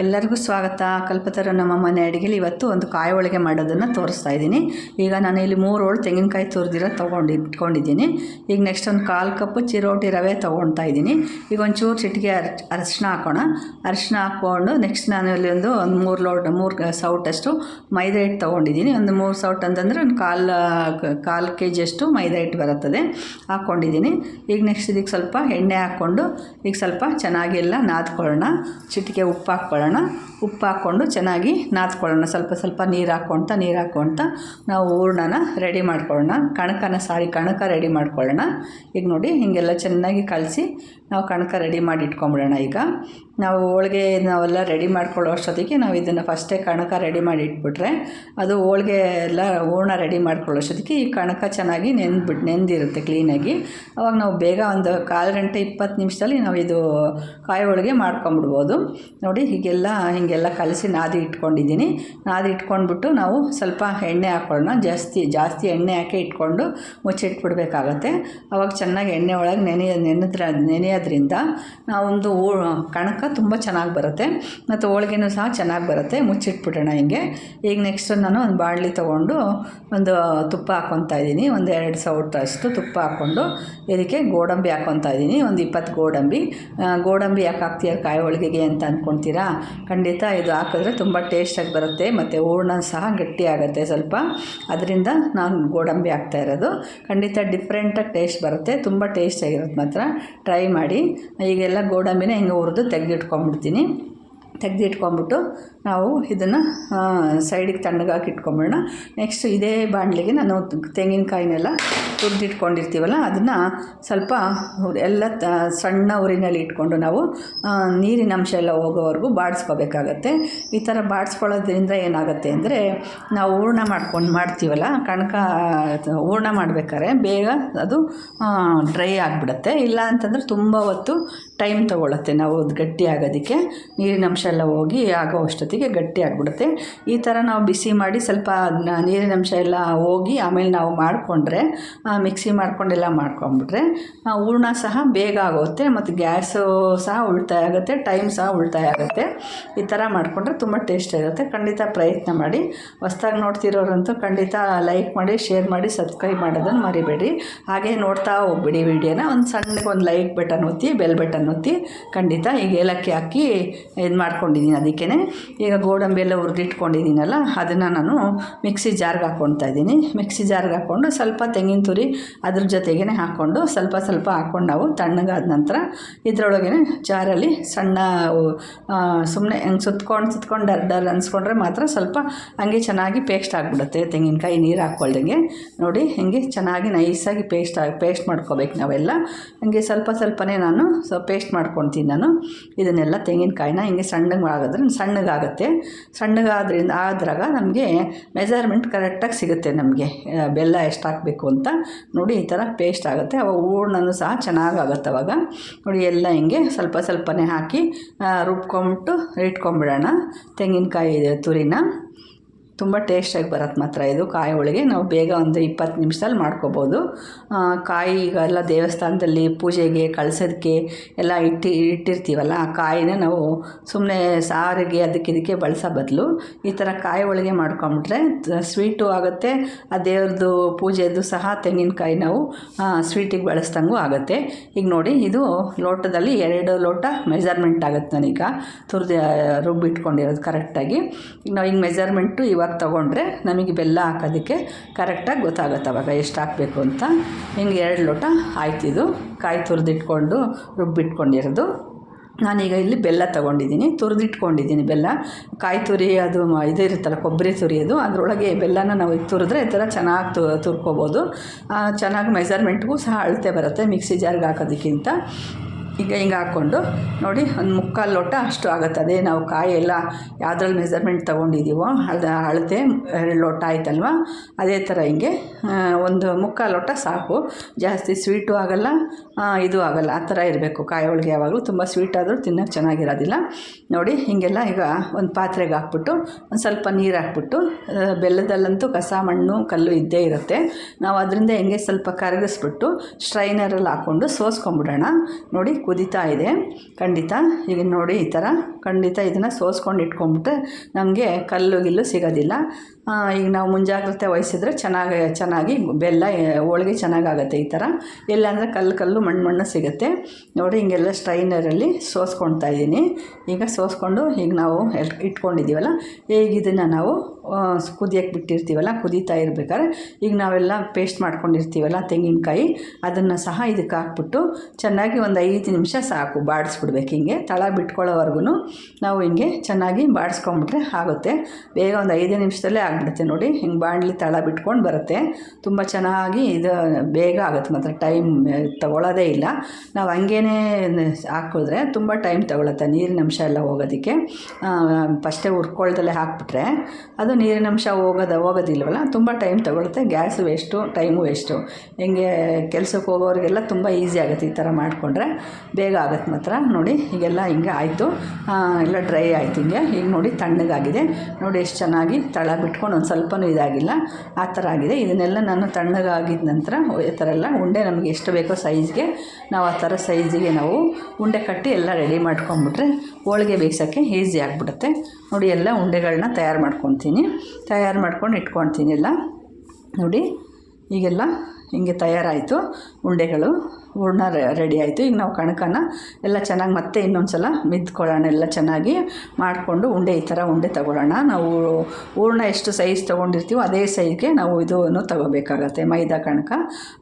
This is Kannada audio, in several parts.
ಎಲ್ಲರಿಗೂ ಸ್ವಾಗತ. ಕಲ್ಪತರ ನಮ್ಮ ಮನೆ ಅಡುಗೆಲಿ ಇವತ್ತು ಒಂದು ಕಾಯಿ ಹೋಳಿಗೆ ಮಾಡೋದನ್ನು ತೋರಿಸ್ತಾ ಇದ್ದೀನಿ. ಈಗ ನಾನು ಇಲ್ಲಿ ಮೂರು ಹೋಳು ತೆಂಗಿನಕಾಯಿ ತುರಿದಿರೋ ತೊಗೊಂಡು, ಇಟ್ಕೊಂಡಿದ್ದೀನಿ. ಈಗ ನೆಕ್ಸ್ಟ್ ಒಂದು ಕಾಲು ಕಪ್ಪು ಚಿರೋಟಿ ರವೆ ತೊಗೊಳ್ತಾ ಇದ್ದೀನಿ. ಈಗ ಒಂಚೂರು ಚಿಟಿಕೆ ಅರ್ ಅರಿಶಿನ ಹಾಕೋಣ. ಅರಿಶಿನ ಹಾಕ್ಕೊಂಡು ನೆಕ್ಸ್ಟ್ ನಾನು ಇಲ್ಲಿ ಒಂದು ಒಂದು ಮೂರು ಲೋಟ ಮೂರು ಸೌಟಷ್ಟು ಮೈದಾ ಹಿಟ್ಟು ತೊಗೊಂಡಿದ್ದೀನಿ. ಒಂದು ಮೂರು ಸೌಟ್ ಅಂತಂದರೆ ಒಂದು ಕಾಲು ಕಾಲು ಕೆ ಜಿಯಷ್ಟು ಮೈದಾ ಹಿಟ್ಟು ಬರುತ್ತದೆ. ಹಾಕ್ಕೊಂಡಿದ್ದೀನಿ. ಈಗ ನೆಕ್ಸ್ಟ್ ಇದಕ್ಕೆ ಸ್ವಲ್ಪ ಎಣ್ಣೆ ಹಾಕ್ಕೊಂಡು, ಈಗ ಸ್ವಲ್ಪ ಚೆನ್ನಾಗಿ ಎಲ್ಲ ನಾದ್ಕೊಳ್ಳೋಣ. ಚಿಟಿಕೆ ಉಪ್ಪು ಹಾಕ್ಕೊಳ್ಳೋಣ. ಉಪ್ಪು ಹಾಕ್ಕೊಂಡು ಚೆನ್ನಾಗಿ ನಾದ್ಕೊಳ್ಳೋಣ. ಸ್ವಲ್ಪ ಸ್ವಲ್ಪ ನೀರು ಹಾಕ್ಕೊಳ್ತಾ ನೀರು ಹಾಕ್ಕೊಳ್ತಾ ನಾವು ಹೂರ್ಣನ ರೆಡಿ ಮಾಡ್ಕೊಳ್ಳೋಣ. ಕಣಕನ ಸಾರಿ ಕಣಕ ರೆಡಿ ಮಾಡ್ಕೊಳ್ಳೋಣ. ಈಗ ನೋಡಿ ಹೀಗೆಲ್ಲ ಚೆನ್ನಾಗಿ ಕಲಸಿ ನಾವು ಕಣಕ ರೆಡಿ ಮಾಡಿ ಇಟ್ಕೊಂಬಿಡೋಣ ಈಗ. ನಾವು ಹೋಳಿಗೆ ನಾವೆಲ್ಲ ರೆಡಿ ಮಾಡ್ಕೊಳ್ಳೋ ಅಷ್ಟೊತ್ತಿಗೆ ನಾವು ಇದನ್ನು ಫಸ್ಟೇ ಕಣಕ ರೆಡಿ ಮಾಡಿ ಇಟ್ಬಿಟ್ರೆ ಅದು ಹೋಳಿಗೆ ಎಲ್ಲ ಹೂರ್ಣ ರೆಡಿ ಮಾಡ್ಕೊಳ್ಳೋ ಅಷ್ಟೊತ್ತಿಗೆ ಈ ಕಣಕ ಚೆನ್ನಾಗಿ ನೆಂದ್ಬಿಟ್ಟು ನೆಂದಿರುತ್ತೆ ಕ್ಲೀನಾಗಿ ಅವಾಗ ನಾವು ಬೇಗ ಒಂದು ಕಾಲು ಗಂಟೆ ಇಪ್ಪತ್ತು ನಿಮಿಷದಲ್ಲಿ ನಾವು ಇದು ಕಾಯಿ ಹೋಳಿಗೆ ಮಾಡ್ಕೊಂಬಿಡ್ಬೋದು. ನೋಡಿ ಹೀಗೆಲ್ಲ ಹೀಗೆಲ್ಲ ಕಲಸಿ ನಾದಿ ಇಟ್ಕೊಂಡಿದ್ದೀನಿ. ನಾದಿ ಇಟ್ಕೊಂಡ್ಬಿಟ್ಟು ನಾವು ಸ್ವಲ್ಪ ಎಣ್ಣೆ ಹಾಕೊಳ್ಳೋಣ. ಜಾಸ್ತಿ ಜಾಸ್ತಿ ಎಣ್ಣೆ ಹಾಕಿ ಇಟ್ಕೊಂಡು ಮುಚ್ಚಿಟ್ಬಿಡ್ಬೇಕಾಗತ್ತೆ. ಅವಾಗ ಚೆನ್ನಾಗಿ ಎಣ್ಣೆ ಒಳಗೆ ನೆನೆಯ ನೆನೆದ್ರ ನೆನೆಯೋದ್ರಿಂದ ನಾವೊಂದು ಕಣಕ ತುಂಬ ಚೆನ್ನಾಗಿ ಬರುತ್ತೆ. ಮತ್ತು ಹೋಳ್ಗೆನೂ ಸಹ ಚೆನ್ನಾಗಿ ಬರುತ್ತೆ. ಮುಚ್ಚಿಟ್ಬಿಡೋಣ ಹಿಂಗೆ. ಈಗ ನೆಕ್ಸ್ಟ್ ನಾನು ಒಂದು ಬಾಣಲಿ ತೊಗೊಂಡು ಒಂದು ತುಪ್ಪ ಹಾಕ್ಕೊತಾ ಇದ್ದೀನಿ. ಒಂದು ಎರಡು ಸೌಟ್ ತುಪ್ಪ ಹಾಕ್ಕೊಂಡು ಇದಕ್ಕೆ ಗೋಡಂಬಿ ಹಾಕ್ಕೊತಾ ಇದ್ದೀನಿ. ಒಂದು ಇಪ್ಪತ್ತು ಗೋಡಂಬಿ. ಗೋಡಂಬಿ ಯಾಕೆ ಹಾಕ್ತೀರ ಕಾಯಿ ಹೋಳಿಗೆಗೆ ಅಂತ ಅಂದ್ಕೊಳ್ತೀರಾ ಖಂಡಿತ ಇದು ಹಾಕಿದ್ರೆ ತುಂಬ ಟೇಸ್ಟಾಗಿ ಬರುತ್ತೆ. ಮತ್ತು ಹೂರ್ಣ ಸಹ ಗಟ್ಟಿ ಆಗುತ್ತೆ ಸ್ವಲ್ಪ. ಅದರಿಂದ ನಾನು ಗೋಡಂಬಿ ಹಾಕ್ತಾ ಇರೋದು. ಖಂಡಿತ ಡಿಫ್ರೆಂಟಾಗಿ ಟೇಸ್ಟ್ ಬರುತ್ತೆ. ತುಂಬ ಟೇಸ್ಟಾಗಿರುತ್ತೆ ಮಾತ್ರ. ಟ್ರೈ ಮಾಡಿ. ಈಗೆಲ್ಲ ಗೋಡಂಬಿನ ಹಿಂಗೆ ಹುರಿದು ತೆಗೆದಿಟ್ಕೊಂಡ್ಬಿಡ್ತೀನಿ ತೆಗೆದಿಟ್ಕೊಂಬಿಟ್ಟು ನಾವು ಇದನ್ನು ಸೈಡಿಗೆ ತಣ್ಣಗಾಕಿ ಇಟ್ಕೊಂಬಿಡೋಣ ನೆಕ್ಸ್ಟ್ ಇದೇ ಬಾಣಲಿಗೆ ನಾನು ತೆಂಗಿನಕಾಯಿನೆಲ್ಲ ತುರಿದಿಟ್ಕೊಂಡಿರ್ತೀವಲ್ಲ, ಅದನ್ನು ಸ್ವಲ್ಪ ಎಲ್ಲ ತ, ಸಣ್ಣ ಉರಿನಲ್ಲಿ ಇಟ್ಕೊಂಡು ನಾವು ನೀರಿನಂಶ ಎಲ್ಲ ಹೋಗೋವರೆಗೂ ಬಾಡಿಸ್ಕೋಬೇಕಾಗತ್ತೆ. ಈ ಥರ ಬಾಡಿಸ್ಕೊಳ್ಳೋದ್ರಿಂದ ಏನಾಗುತ್ತೆ ಅಂದರೆ, ನಾವು ಹೂರ್ಣ ಮಾಡ್ಕೊಂಡು ಮಾಡ್ತೀವಲ್ಲ, ಕಣಕ, ಹೂರ್ಣ ಮಾಡಬೇಕಾದ್ರೆ ಬೇಗ ಅದು ಡ್ರೈ ಆಗಿಬಿಡುತ್ತೆ. ಇಲ್ಲ ಅಂತಂದರೆ ತುಂಬ ಹೊತ್ತು ಟೈಮ್ ತೊಗೊಳುತ್ತೆ ನಾವು ಅದು ಗಟ್ಟಿ ಆಗೋದಕ್ಕೆ ನೀರಿನ ಅಂಶ ಎಲ್ಲ ಹೋಗಿ ಆಗೋ ಅಷ್ಟೊತ್ತಿಗೆ ಗಟ್ಟಿ ಆಗಿಬಿಡುತ್ತೆ. ಈ ಥರ ನಾವು ಬಿಸಿ ಮಾಡಿ ಸ್ವಲ್ಪ ನೀರಿನ ಅಂಶ ಎಲ್ಲ ಹೋಗಿ ಆಮೇಲೆ ನಾವು ಮಾಡಿಕೊಂಡ್ರೆ ಮಿಕ್ಸಿ ಮಾಡ್ಕೊಂಡೆಲ್ಲ ಮಾಡ್ಕೊಂಬಿಟ್ರೆ, ಆ, ಹೂರ್ಣ ಸಹ ಬೇಗ ಆಗುತ್ತೆ ಮತ್ತು ಗ್ಯಾಸು ಸಹ ಉಳಿತಾಯ ಆಗುತ್ತೆ, ಟೈಮ್ ಸಹ ಉಳಿತಾಯ ಆಗುತ್ತೆ. ಈ ಥರ ಮಾಡಿಕೊಂಡ್ರೆ ತುಂಬ ಟೇಸ್ಟ್ ಇರುತ್ತೆ. ಖಂಡಿತ ಪ್ರಯತ್ನ ಮಾಡಿ. ಹೊಸ್ದಾಗಿ ನೋಡ್ತಿರೋರಂತೂ ಖಂಡಿತ ಲೈಕ್ ಮಾಡಿ, ಶೇರ್ ಮಾಡಿ, ಸಬ್ಸ್ಕ್ರೈಬ್ ಮಾಡೋದನ್ನು ಮರಿಬೇಡಿ. ಹಾಗೆ ನೋಡ್ತಾ ಹೋಗ್ಬಿಡಿ ವಿಡಿಯೋನ. ಒಂದು ಸಣ್ಣಗೆ ಒಂದು ಲೈಕ್ ಬಟನ್ ಒತ್ತಿ, ಬೆಲ್ ಬಟನ್ ಒತ್ತಿ, ಖಂಡಿತ ಈಗ ಏಲಕ್ಕಿ ಹಾಕಿ ಇದು ಮಾಡ್ಕೊಂಡಿದ್ದೀನಿ ಅದಕ್ಕೇ ಈಗ ಗೋಡಂಬಿ ಎಲ್ಲ ಹುರಿದಿಟ್ಕೊಂಡಿದ್ದೀನಲ್ಲ, ಅದನ್ನು ನಾನು ಮಿಕ್ಸಿ ಜಾರ್ಗೆ ಹಾಕ್ಕೊಳ್ತಾ ಇದ್ದೀನಿ. ಮಿಕ್ಸಿ ಜಾರ್ಗೆ ಹಾಕ್ಕೊಂಡು ಸ್ವಲ್ಪ ತೆಂಗಿನ ತುರಿ ಅದ್ರ ಜೊತೆಗೇ ಹಾಕ್ಕೊಂಡು ಸ್ವಲ್ಪ ಸ್ವಲ್ಪ ಹಾಕ್ಕೊಂಡು ನಾವು ತಣ್ಣಗಾದ ನಂತರ ಇದರೊಳಗೆ ಜಾರಲ್ಲಿ ಸಣ್ಣ ಸುಮ್ಮನೆ ಹೆಂಗೆ ಸುತ್ಕೊಂಡು ಸುತ್ಕೊಂಡು ಡರ್ ಡರ್ ಅನ್ಸ್ಕೊಂಡ್ರೆ ಮಾತ್ರ ಸ್ವಲ್ಪ ಹಂಗೆ ಚೆನ್ನಾಗಿ ಪೇಸ್ಟ್ ಆಗಿಬಿಡುತ್ತೆ. ತೆಂಗಿನಕಾಯಿ ನೀರು ಹಾಕ್ಕೊಳ್ದಂಗೆ ನೋಡಿ ಹಿಂಗೆ ಚೆನ್ನಾಗಿ ನೈಸಾಗಿ ಪೇಸ್ಟ್ ಆಗಿ, ಪೇಸ್ಟ್ ಮಾಡ್ಕೋಬೇಕು ನಾವೆಲ್ಲ. ಹಂಗೆ ಸ್ವಲ್ಪ ಸ್ವಲ್ಪನೇ ನಾನು ಸೊ, ಪೇಸ್ಟ್ ಮಾಡ್ಕೊತೀನಿ ನಾನು. ಇದನ್ನೆಲ್ಲ ತೆಂಗಿನಕಾಯಿನ ಹಿಂಗೆ ಸಣ್ಣಗೆ ಆಗಿದ್ರೆ ಸಣ್ಣಗಾಗುತ್ತೆ. ಸಣ್ಣಗಾದ್ರಿಂದ ಆದ್ರಾಗ ನಮಗೆ ಮೆಜರ್ಮೆಂಟ್ ಕರೆಕ್ಟಾಗಿ ಸಿಗುತ್ತೆ ನಮಗೆ. ಬೆಲ್ಲ ಎಷ್ಟು ಹಾಕಬೇಕು ಅಂತ. ನೋಡಿ ಈ ಥರ ಪೇಸ್ಟ್ ಆಗುತ್ತೆ. ಅವಾಗ ಹೂರ್ಣನೂ ಸಹ ಚೆನ್ನಾಗಾಗುತ್ತೆ ಅವಾಗ. ನೋಡಿ ಎಲ್ಲ ಹಿಂಗೆ ಸ್ವಲ್ಪ ಸ್ವಲ್ಪನೇ ಹಾಕಿ ರುಬ್ಕೊಂಬಿಟ್ಟು ಇಟ್ಕೊಂಬಿಡೋಣ. ತೆಂಗಿನಕಾಯಿ ತುರಿನ. ತುಂಬ ಟೇಸ್ಟಾಗಿ ಬರತ್ತೆ ಮಾತ್ರ ಇದು ಕಾಯಿ ಹೋಳಿಗೆ. ನಾವು ಬೇಗ ಒಂದು ಇಪ್ಪತ್ತು ನಿಮಿಷದಲ್ಲಿ ಮಾಡ್ಕೋಬೋದು. ಕಾಯಿ ಈಗೆಲ್ಲ ದೇವಸ್ಥಾನದಲ್ಲಿ ಪೂಜೆಗೆ, ಕಳ್ಸೋದಕ್ಕೆ ಎಲ್ಲ ಇಟ್ಟು, ಇಟ್ಟಿರ್ತೀವಲ್ಲ, ಆ ಕಾಯಿನ ನಾವು ಸುಮ್ಮನೆ ಸಾರಿಗೆ ಅದಕ್ಕೆ ಇದಕ್ಕೆ ಬಳಸೋ ಬದಲು ಈ ಥರ ಕಾಯಿ ಹೋಳಿಗೆ ಮಾಡ್ಕೊಂಬಿಟ್ರೆ ಸ್ವೀಟು ಆಗುತ್ತೆ. ಆ ದೇವ್ರದ್ದು ಪೂಜೆದು ಸಹ ತೆಂಗಿನಕಾಯಿ ನಾವು ಸ್ವೀಟಿಗೆ ಬಳಸ್ದಂಗೂ ಆಗುತ್ತೆ. ಈಗ ನೋಡಿ, ಇದು ಲೋಟದಲ್ಲಿ ಎರಡು ಲೋಟ ಮೆಜರ್ಮೆಂಟ್ ಆಗುತ್ತೆ ನಾನೀಗ ತುರ್ದು ರುಬ್ಬಿಟ್ಕೊಂಡಿರೋದು ಕರೆಕ್ಟಾಗಿ. ನಾವು ಈಗ ಮೆಜರ್ಮೆಂಟು ಇವಾಗ ತೊಗೊಂಡ್ರೆ ನಮಗೆ ಬೆಲ್ಲ ಹಾಕೋದಕ್ಕೆ ಕರೆಕ್ಟಾಗಿ ಗೊತ್ತಾಗುತ್ತೆ ಅವಾಗ ಎಷ್ಟು ಹಾಕಬೇಕು ಅಂತ. ಹಿಂಗೆ ಎರಡು ಲೋಟ ಆಯ್ತಿದು ಕಾಯಿ ತುರಿದಿಟ್ಕೊಂಡು ರುಬ್ಬಿಟ್ಕೊಂಡಿರೋದು. ನಾನೀಗ ಇಲ್ಲಿ ಬೆಲ್ಲ ತೊಗೊಂಡಿದ್ದೀನಿ. ತುರಿದಿಟ್ಕೊಂಡಿದ್ದೀನಿ ಬೆಲ್ಲ. ಕಾಯಿ ತುರಿ ಅದು ಇದು ಇರುತ್ತಲ್ಲ, ಕೊಬ್ಬರಿ ತುರಿಯೋದು ಅದರೊಳಗೆ ಬೆಲ್ಲನ ನಾವು ತುರಿದ್ರೆ ಈ ಥರ ಚೆನ್ನಾಗಿ ತು ತುರ್ಕೋಬೋದು. ಚೆನ್ನಾಗಿ ಮೆಜರ್ಮೆಂಟ್ಗೂ ಸಹ ಅಳತೆ ಬರುತ್ತೆ ಮಿಕ್ಸಿ ಜಾರ್ಗೆ ಹಾಕೋದಕ್ಕಿಂತ. ಈಗ ಹಿಂಗೆ ಹಾಕ್ಕೊಂಡು ನೋಡಿ ಒಂದು ಮುಕ್ಕಾಲು ಲೋಟ ಅಷ್ಟು ಆಗುತ್ತೆ. ಅದೇ ನಾವು ಕಾಯಿ ಎಲ್ಲ ಯಾವುದ್ರಲ್ಲಿ ಮೆಸರ್ಮೆಂಟ್ ತೊಗೊಂಡಿದ್ದೀವೋ ಅದು ಅಳತೆ ಎರಡು ಲೋಟ ಆಯ್ತಲ್ವ? ಅದೇ ಥರ ಹಿಂಗೆ ಒಂದು ಮುಕ್ಕಾಲು ಲೋಟ ಸಾಕು. ಜಾಸ್ತಿ ಸ್ವೀಟು ಆಗಲ್ಲ ಇದು ಆಗಲ್ಲ. ಆ ಥರ ಇರಬೇಕು. ಕಾಯಿ ಹೋಳಿಗೆ ಯಾವಾಗಲೂ ತುಂಬ ಸ್ವೀಟ್ ಆದರೂ ತಿನ್ನೋಕ್ಕೆ ಚೆನ್ನಾಗಿರೋದಿಲ್ಲ. ನೋಡಿ ಹೀಗೆಲ್ಲ ಈಗ ಒಂದು ಪಾತ್ರೆಗೆ ಹಾಕ್ಬಿಟ್ಟು ಒಂದು ಸ್ವಲ್ಪ ನೀರು ಹಾಕ್ಬಿಟ್ಟು ಬೆಲ್ಲದಲ್ಲಂತೂ ಕಸ, ಮಣ್ಣು, ಕಲ್ಲು ಇದ್ದೇ ಇರುತ್ತೆ. ನಾವು ಅದರಿಂದ ಹೆಂಗೆ ಸ್ವಲ್ಪ ಕರಗಿಸ್ಬಿಟ್ಟು ಸ್ಟ್ರೈನರಲ್ಲಿ ಹಾಕ್ಕೊಂಡು ಸೋಸ್ಕೊಂಬಿಡೋಣ ನೋಡಿ ಕುದೀತಾ ಇದೆ. ಖಂಡಿತ, ಈಗ ನೋಡಿ ಈ ಥರ ಖಂಡಿತ ಇದನ್ನು ಸೋಸ್ಕೊಂಡು ಇಟ್ಕೊಂಡ್ಬಿಟ್ರೆ ನಮಗೆ ಕಲ್ಲು ಗಿಲ್ಲು ಸಿಗೋದಿಲ್ಲ. ಈಗ ನಾವು ಮುಂಜಾಗ್ರತೆ ವಹಿಸಿದ್ರೆ ಚೆನ್ನಾಗಿ ಚೆನ್ನಾಗಿ ಬೆಲ್ಲ ಹೋಳಿಗೆ ಚೆನ್ನಾಗಾಗತ್ತೆ ಈ ಥರ ಇಲ್ಲಾಂದರೆ ಕಲ್ಲು ಕಲ್ಲು ಮಣ್ಣು ಮಣ್ಣು ಸಿಗುತ್ತೆ. ನೋಡಿ ಹಿಂಗೆಲ್ಲ ಸ್ಟ್ರೈನರಲ್ಲಿ ಸೋಸ್ಕೊಳ್ತಾ ಇದ್ದೀನಿ. ಈಗ ಸೋಸ್ಕೊಂಡು ಈಗ ನಾವು ಇಟ್ಕೊಂಡಿದ್ದೀವಲ್ಲ, ಈಗ ಇದನ್ನು ನಾವು ಕುದಿಯಕ್ಕೆ ಬಿಟ್ಟಿರ್ತೀವಲ್ಲ, ಕುದೀತಾ ಇರ್ಬೇಕಾದ್ರೆ, ಈಗ ನಾವೆಲ್ಲ ಪೇಸ್ಟ್ ಮಾಡ್ಕೊಂಡಿರ್ತೀವಲ್ಲ ತೆಂಗಿನಕಾಯಿ, ಅದನ್ನು ಸಹ ಇದಕ್ಕೆ ಹಾಕ್ಬಿಟ್ಟು ಚೆನ್ನಾಗಿ ಒಂದು ಐದು ನಿಮಿಷ ಸಾಕು, ಬಾಡಿಸ್ಬಿಡ್ಬೇಕು ಹಿಂಗೆ. ತಳ ಬಿಟ್ಕೊಳ್ಳೋವರೆಗೂ ನಾವು ಹಿಂಗೆ ಚೆನ್ನಾಗಿ ಬಾಡಿಸ್ಕೊಂಬಿಟ್ರೆ ಆಗುತ್ತೆ. ಬೇಗ ಒಂದು ಐದೇ ನಿಮಿಷದಲ್ಲೇ ಆಗಿಬಿಡುತ್ತೆ ನೋಡಿ, ಹಿಂಗೆ ಬಾಣಲಿ ತಳ ಬಿಟ್ಕೊಂಡು ಬರುತ್ತೆ. ತುಂಬ ಚೆನ್ನಾಗಿ ಇದು ಬೇಗ ಆಗುತ್ತೆ, ಮಾತ್ರ ಟೈಮ್ ತಗೊಳ್ಳೋದೇ ಇಲ್ಲ. ನಾವು ಹಂಗೇ ಹಾಕಿದ್ರೆ ತುಂಬ ಟೈಮ್ ತಗೊಳುತ್ತೆ, ನೀರಿನ ಅಂಶ ಎಲ್ಲ ಹೋಗೋದಕ್ಕೆ. ಫಸ್ಟೇ ಹುರ್ಕೊಳ್ದಲ್ಲೇ ಹಾಕ್ಬಿಟ್ರೆ, ಅದು ನೀರಿನ ಅಂಶ ಹೋಗೋದು ಹೋಗೋದಿಲ್ವಲ್ಲ? ತುಂಬ ಟೈಮ್ ತಗೊಳುತ್ತೆ. ಗ್ಯಾಸ್ ವೇಸ್ಟು ಟೈಮು ವೇಸ್ಟು ಹೆಂಗೆ ಕೆಲ್ಸಕ್ಕೆ ಹೋಗೋರಿಗೆಲ್ಲ ತುಂಬ ಈಸಿ ಆಗುತ್ತೆ ಈ ಥರ ಮಾಡಿಕೊಂಡ್ರೆ. ಬೇಗ ಆಗುತ್ತೆ ಮಾತ್ರ. ನೋಡಿ ಹೀಗೆಲ್ಲ ಹಿಂಗೆ ಆಯಿತು. ಎಲ್ಲ ಡ್ರೈ ಆಯಿತು ಹಿಂಗೆ. ಈಗ ನೋಡಿ ತಣ್ಣಗಾಗಿದೆ. ನೋಡಿ ಎಷ್ಟು ಚೆನ್ನಾಗಿ ತಳ ಬಿಟ್ಕೊಂಡು ಒಂದು ಸ್ವಲ್ಪನೂ ಇದಾಗಿಲ್ಲ. ಆ ಥರ ಆಗಿದೆ. ಇದನ್ನೆಲ್ಲ ನಾನು ತಣ್ಣಗಾಗಿದ ನಂತರ ಈ ಥರ ಎಲ್ಲ ಉಂಡೆ ನಮಗೆ ಎಷ್ಟು ಬೇಕೋ ಸೈಜ್ಗೆ ನಾವು ಆ ಥರ ಸೈಜಿಗೆ ನಾವು ಉಂಡೆ ಕಟ್ಟಿ ಎಲ್ಲ ರೆಡಿ ಮಾಡ್ಕೊಂಡ್ಬಿಟ್ರೆ ಹೋಳಿಗೆ ಬೇಯಿಸೋಕ್ಕೆ ಈಸಿ ಆಗಿಬಿಡುತ್ತೆ. ನೋಡಿ ಎಲ್ಲ ಉಂಡೆಗಳನ್ನ ತಯಾರು ಮಾಡ್ಕೊತೀನಿ. ತಯಾರು ಮಾಡ್ಕೊಂಡು ಇಟ್ಕೊಳ್ತೀನಿ ಎಲ್ಲ. ನೋಡಿ ಈಗೆಲ್ಲ ಹಿಂಗೆ ತಯಾರಾಯಿತು ಉಂಡೆಗಳು. ಹೂರ್ಣ ರೆಡಿ ಆಯಿತು. ಈಗ ನಾವು ಕಣಕನ ಎಲ್ಲ ಚೆನ್ನಾಗಿ ಮತ್ತೆ ಇನ್ನೊಂದು ಸಲ ಮಿದ್ಕೊಳ್ಳೋಣ ಎಲ್ಲ ಚೆನ್ನಾಗಿ ಮಾಡಿಕೊಂಡು ಉಂಡೆ ಈ ಥರ ಉಂಡೆ ತಗೊಳ್ಳೋಣ. ನಾವು ಹೂರ್ಣ ಎಷ್ಟು ಸೈಜ್ ತೊಗೊಂಡಿರ್ತೀವೋ ಅದೇ ಸೈಜ್ಗೆ ನಾವು ಇದನ್ನು ತಗೋಬೇಕಾಗತ್ತೆ ಮೈದಾ ಕಣಕ.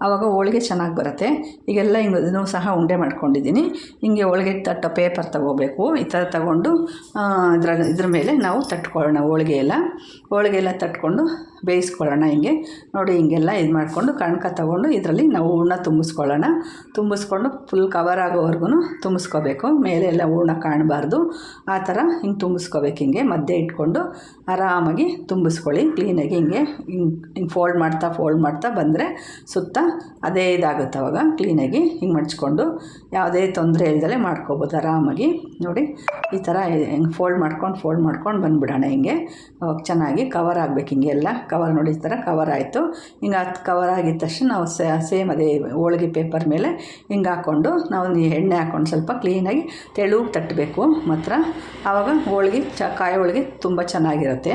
ಆವಾಗ ಹೋಳಿಗೆ ಚೆನ್ನಾಗಿ ಬರುತ್ತೆ. ಈಗೆಲ್ಲ ಹಿಂಗೆ ಇದನ್ನು ಸಹ ಉಂಡೆ ಮಾಡ್ಕೊಂಡಿದ್ದೀನಿ. ಹಿಂಗೆ ಹೋಳಿಗೆ ತಟ್ಟ ಪೇಪರ್ ತಗೋಬೇಕು. ಈ ಥರ ತಗೊಂಡು ಇದ್ರ ಇದ್ರ ಮೇಲೆ ನಾವು ತಟ್ಕೊಳ್ಳೋಣ ಹೋಳಿಗೆ ಎಲ್ಲ. ಹೋಳಿಗೆ ಎಲ್ಲ ತಟ್ಕೊಂಡು ಬೇಯಿಸ್ಕೊಳ್ಳೋಣ ಹಿಂಗೆ. ನೋಡಿ ಹಿಂಗೆಲ್ಲ ಇದು ಮಾಡಿಕೊಂಡು ಕಣಕ ತಗೊಂಡು ಇದರಲ್ಲಿ ನಾವು ಹೂರ್ಣ ತುಂಬಿಸ್ಕೊಳ್ಳೋಣ. ತುಂಬಿಸ್ಕೊಂಡು ಫುಲ್ ಕವರ್ ಆಗೋವರೆಗೂ ತುಂಬಿಸ್ಕೋಬೇಕು. ಮೇಲೆ ಎಲ್ಲ ಹೂರ್ಣ ಕಾಣಬಾರ್ದು. ಆ ಥರ ಹಿಂಗೆ ತುಂಬಿಸ್ಕೋಬೇಕು ಹಿಂಗೆ. ಮಧ್ಯೆ ಇಟ್ಕೊಂಡು ಆರಾಮಾಗಿ ತುಂಬಿಸ್ಕೊಳ್ಳಿ. ಕ್ಲೀನಾಗಿ ಹಿಂಗೆ ಹಿಂಗೆ ಹಿಂಗೆ ಫೋಲ್ಡ್ ಮಾಡ್ತಾ ಫೋಲ್ಡ್ ಮಾಡ್ತಾ ಬಂದರೆ ಸುತ್ತ ಅದೇ ಇದಾಗುತ್ತೆ ಅವಾಗ. ಕ್ಲೀನಾಗಿ ಹಿಂಗೆ ಮಡ್ಚ್ಕೊಂಡು ಯಾವುದೇ ತೊಂದರೆ ಇಲ್ದಲೆ ಮಾಡ್ಕೋಬೋದು ಆರಾಮಾಗಿ. ನೋಡಿ, ಈ ಥರ ಹಿಂಗೆ ಫೋಲ್ಡ್ ಮಾಡ್ಕೊಂಡು ಫೋಲ್ಡ್ ಮಾಡ್ಕೊಂಡು ಬಂದುಬಿಡೋಣ ಹಿಂಗೆ. ಅವಾಗ ಚೆನ್ನಾಗಿ ಕವರ್ ಆಗಬೇಕು ಹಿಂಗೆ ಎಲ್ಲ. ಕವರ್ ನೋಡಿ ಈ ಥರ ಕವರ್ ಆಯಿತು. ಹಿಂಗೆ ಅದು ಕವರ್ ಆಗಿದ ತಕ್ಷಣ ನಾವು ಸೇಮ್ ಅದೇ ಹೋಳಿಗೆ ಪೇಪರ್ ಮೇಲೆ ಹಿಂಗೆ ಹಾಕ್ಕೊಂಡು ನಾವು ಎಣ್ಣೆ ಹಾಕ್ಕೊಂಡು ಸ್ವಲ್ಪ ಕ್ಲೀನಾಗಿ ತೆಳುಗೆ ತಟ್ಟಬೇಕು ಮಾತ್ರ. ಆವಾಗ ಹೋಳಿಗೆ ಚ, ಕಾಯಿ ಹೋಳಿಗೆ ತುಂಬ ಚೆನ್ನಾಗಿರುತ್ತೆ.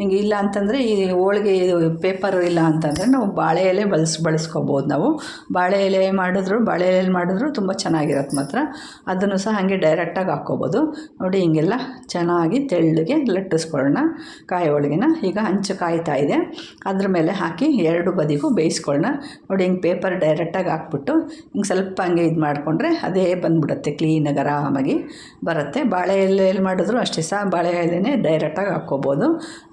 ಹಿಂಗೆ ಇಲ್ಲ ಅಂತಂದರೆ ಈ ಹೋಳಿಗೆ ಪೇಪರ್ ಇಲ್ಲ ಅಂತಂದರೆ ನಾವು ಬಾಳೆ ಎಲೆ ಬಳಸ್, ಬಳಸ್ಕೊಬೋದು ನಾವು. ಬಾಳೆ ಎಲೆ ಮಾಡಿದ್ರು, ಬಾಳೆ ಎಲೆ ಮಾಡಿದ್ರು ತುಂಬ ಚೆನ್ನಾಗಿರುತ್ತೆ ಮಾತ್ರ. ಅದನ್ನು ಸಹ ಹಾಗೆ ಡೈರೆಕ್ಟಾಗಿ ಹಾಕ್ಕೋಬೋದು. ನೋಡಿ ಹಿಂಗೆಲ್ಲ ಚೆನ್ನಾಗಿ ತೆಳ್ಳಗೆ ಲಟ್ಟಿಸ್ಕೊಳ್ಳೋಣ ಕಾಯಿ ಹೋಳಿಗೆನ. ಈಗ ಹಂಚು ಕಾಯ್ತಾ ಇದೆ. ಅದ್ರ ಮೇಲೆ ಹಾಕಿ ಎರಡು ಬದಿಗೂ ಬೇಯಿಸ್ಕೊಳ್ಳೋಣ. ನೋಡಿ ಹಿಂಗೆ ಪೇಪರ್ ಡೈರೆಕ್ಟಾಗಿ ಹಾಕ್ಬಿಟ್ಟು ಹಿಂಗೆ ಸ್ವಲ್ಪ ಹಂಗೆ ಇದು ಮಾಡಿಕೊಂಡ್ರೆ ಅದೇ ಬಂದ್ಬಿಡುತ್ತೆ ಕ್ಲೀನಾಗಿ ಆರಾಮಾಗಿ ಬರುತ್ತೆ. ಬಾಳೆ ಎಲೆಯಲ್ಲಿ ಮಾಡಿದ್ರು ಅಷ್ಟೇ ಸಹ ಬಾಳೆ ಎಲೆನೇ ಡೈರೆಕ್ಟಾಗಿ ಹಾಕ್ಕೋಬೋದು.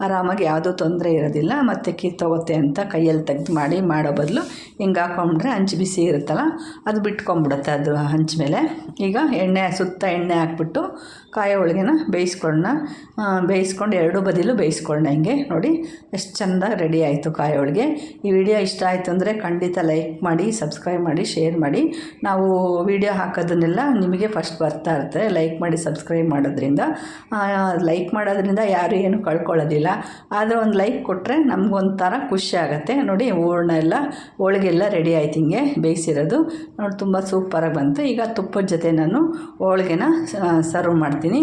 ಆರಾಮಾಗಿ ಯಾವುದೂ ತೊಂದರೆ ಇರೋದಿಲ್ಲ. ಮತ್ತು ಕಿತ್ತೋಗುತ್ತೆ ಅಂತ ಕೈಯಲ್ಲಿ ತೆಗೆದು ಮಾಡಿ ಮಾಡೋ ಬದಲು ಹಿಂಗೆ ಹಾಕೊಂಡ್ರೆ ಹಂಚು ಬಿಸಿ ಇರುತ್ತಲ್ಲ, ಅದು ಬಿಟ್ಕೊಂಬಿಡುತ್ತೆ ಅದು ಹಂಚ ಮೇಲೆ. ಈಗ ಎಣ್ಣೆ, ಸುತ್ತ ಎಣ್ಣೆ ಹಾಕ್ಬಿಟ್ಟು ಕಾಯಿ ಹೋಳಿಗೆನ ಬೇಯಿಸ್ಕೊಳ್ಳೋಣ. ಬೇಯಿಸ್ಕೊಂಡು ಎರಡು ಬದಿಲು ಬೇಯಿಸ್ಕೊಳ್ಳೋಣ ಹಿಂಗೆ. ನೋಡಿ, ಎಷ್ಟು ಚೆಂದ ರೆಡಿ ಆಯಿತು ಕಾಯಿ ಹೋಳಿಗೆ. ಈ ವಿಡಿಯೋ ಇಷ್ಟ ಆಯಿತು ಅಂದರೆ ಖಂಡಿತ ಲೈಕ್ ಮಾಡಿ ಸಬ್ಸ್ಕ್ರೈಬ್ ಮಾಡಿ ಶೇರ್ ಮಾಡಿ. ನಾವು ವಿಡಿಯೋ ಹಾಕೋದನ್ನೆಲ್ಲ ನಿಮಗೆ ಫಸ್ಟ್ ಬರ್ತಾ ಇರುತ್ತೆ. ಲೈಕ್ ಮಾಡಿ ಸಬ್ಸ್ಕ್ರೈಬ್ ಮಾಡೋದ್ರಿಂದ. ಲೈಕ್ ಮಾಡೋದ್ರಿಂದ ಯಾರು ಏನು ಕಳ್ಕೊಳ್ಳೋದಿಲ್ಲ. ಆದರೆ ಒಂದು ಲೈಕ್ ಕೊಟ್ಟರೆ ನಮಗೊಂಥರ ಖುಷಿ ಆಗುತ್ತೆ. ನೋಡಿ, ಹೂರ್ಣ ಎಲ್ಲ, ಹೋಳಿಗೆ ಎಲ್ಲ ರೆಡಿ ಆಯ್ತು ಹಿಂಗೆ ಬೇಯಿಸಿರೋದು. ನೋಡಿ, ತುಂಬ ಸೂಪರಾಗಿ ಬಂತು. ಈಗ ತುಪ್ಪದ ಜೊತೆ ನಾನು ಹೋಳಿಗೆನ ಸರ್ವ್ ಮಾಡ್ತೀನಿ.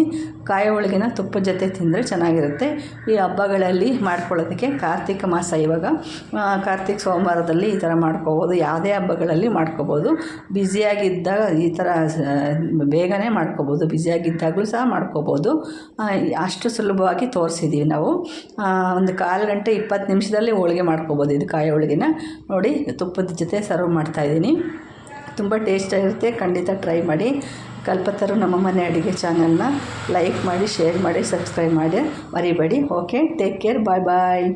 ಕಾಯಿ ಹೋಳಿಗೆನ ತುಪ್ಪದ ಜೊತೆ ತಿಂದರೆ ಚೆನ್ನಾಗಿರುತ್ತೆ. ಈ ಹಬ್ಬಗಳಲ್ಲಿ ಮಾಡ್ಕೊಳ್ಳೋದಕ್ಕೆ ಕಾರ್ತಿಕ ಮಾಸ ಇವಾಗ ಕಾರ್ತಿಕ ಸೋಮವಾರದಲ್ಲಿ ಈ ಥರ ಮಾಡ್ಕೋಬೋದು. ಯಾವುದೇ ಹಬ್ಬಗಳಲ್ಲಿ ಮಾಡ್ಕೋಬೋದು. ಬ್ಯುಸಿಯಾಗಿದ್ದಾಗ ಈ ಥರ ಬೇಗನೆ ಮಾಡ್ಕೋಬೋದು. ಬ್ಯುಸಿಯಾಗಿದ್ದಾಗಲೂ ಸಹ ಮಾಡ್ಕೋಬೋದು. ಅಷ್ಟು ಸುಲಭವಾಗಿ ತೋರಿಸಿದ್ದೀವಿ ನಾವು. ಒಂದು ಕಾಲು ಗಂಟೆ ಇಪ್ಪತ್ತು ನಿಮಿಷದಲ್ಲಿ ಹೋಳಿಗೆ ಮಾಡ್ಕೋಬೋದು ಇದು ಕಾಯಿ ಹೋಳಿಗೆನ. ನೋಡಿ, ತುಪ್ಪದ ಜೊತೆ ಸರ್ವ್ ಮಾಡ್ತಾಯಿದ್ದೀನಿ ತುಂಬ ಟೇಸ್ಟಾಗಿರುತ್ತೆ ಖಂಡಿತ ಟ್ರೈ ಮಾಡಿ. ಕಲ್ಪತರು ನಮ್ಮ ಮನೆ ಅಡುಗೆ ಚಾನಲ್ನ ಲೈಕ್ ಮಾಡಿ, ಶೇರ್ ಮಾಡಿ, ಸಬ್ಸ್ಕ್ರೈಬ್ ಮಾಡಿ. ಮರಿಬೇಡಿ. Okay, take care. Bye bye.